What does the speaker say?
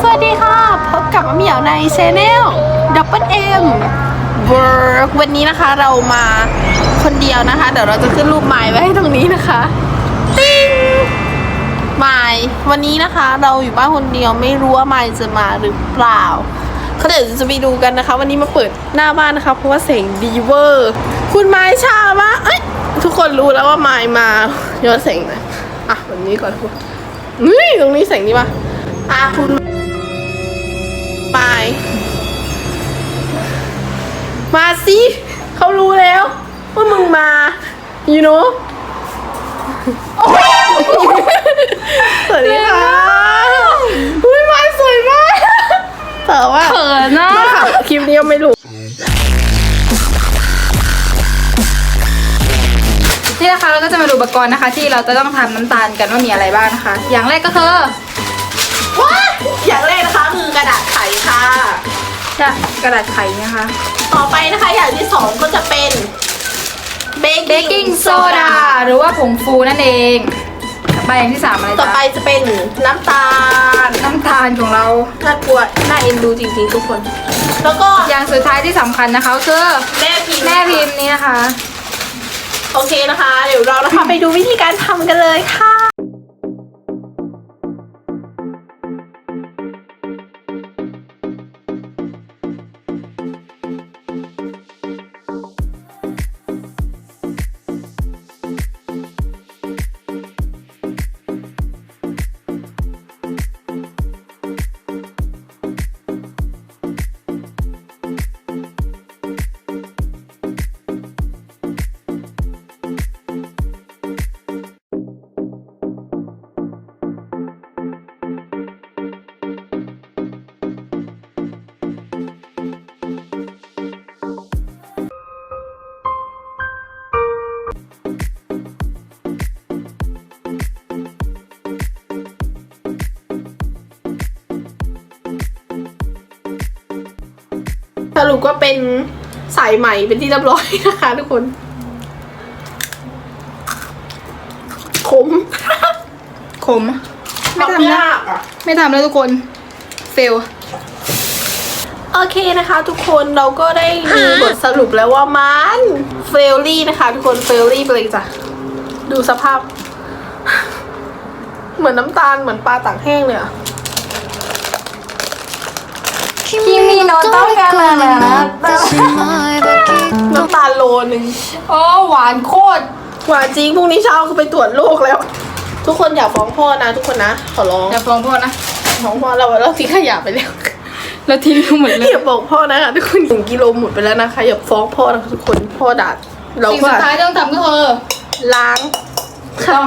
สวัสดีค่ะ พบกับมะเหมียวในช anel Double M Work วันนี้นะคะเรามาคนเดียวนะคะ เดี๋ยวเราจะขึ้นรูปไม้ไว้ให้ตรงนี้นะคะติ้งไม้วันนี้นะคะ เราอยู่บ้านคนเดียวไม่รู้ว่าไม้จะมาหรือเปล่าเขาเดี๋ยวจะไปดูกันนะคะ วันนี้มาเปิดหน้าบ้านนะคะ เพราะว่าเสียงดีเวอร์ คุณไม้ชามากเอ้ยทุกคนรู้แล้วว่าไม้มายอนเสียงหน่อยอะแบบนี้ก่อนทุกคนเฮ้ยตรงนี้เสียงนี้ปะ อะคุณไปมาสิเขารู้แล้วว่ามึงมา you know สวัสดีค่ะอุ้ยมาสวยมากแต่ว่าเขินนะไม่ค่ะคลิปนี้ยังไม่รู้นี่นะคะเราก็จะมาดูอุปกรณ์นะคะ ที่เราจะต้องทำน้ำตาลกันว่ามีอะไรบ้างนะคะ อย่างแรกก็คือ ว้าอย่างแรกนะคะคือกระดาษไขค่ะ จะกระดาษไขนะคะ ต่อไปนะคะอย่างที่สองก็จะเป็นเบเบกกิ้งโซดา หรือว่าผงฟูนั่นเองต่อไปอย่างที่สามอะไรต่อจ๊ะไปจะเป็นน้ำตาลน้ำตาลของเรา น่ากลัวน่าเอ็นดูจริงๆทุกคน แล้วก็อย่างสุดท้ายที่สำคัญนะคะก็คือแม่พิมพ์แม่พิมพ์นี้นะคะ โอเคนะคะ เดี๋ยวเรานะคะไปดูวิธีการทำกันเลยค่ะ รุปก็เป็นสายใหม่เป็นที่เรียบร้อยนะคะทุกคนขมขม ไม่ทำนะยากอะไม่ทำแล้วทุกคน เฟล โอเคนะคะทุกคนเราก็ได้มีบทสรุปแล้วว่ามันเฟลลี่นะคะทุกคนเฟลลี่ไปเลยจ้ะ ดูสภาพ เหมือนน้ำตาลเหมือนปลาต่างแห้งเลยอะ คิมิโนโตะกันแล้วนะน้ำตาลโลนึงโอ้หวานโคตร หวานจริงพรุ่งนี้เช้าก็ไปตรวจโรคแล้ว ทุกคนอย่าฟ้องพ่อนะ ทุกคนนะ ขอร้องอย่าฟ้องพ่อนะฟ้องพ่อเราเราทิ้งขยะไปแล้วเราทิ้งทั้งหมดเลยอย่าบอกพ่อนะคะทุกคนหนึ่งกิโลหมดไปแล้วนะคะอย่าฟ้องพ่อนะคะทุกคนพ่อด่าเราสิ่งก็สุดท้ายที่ต้องทำก็คือล้างต้อง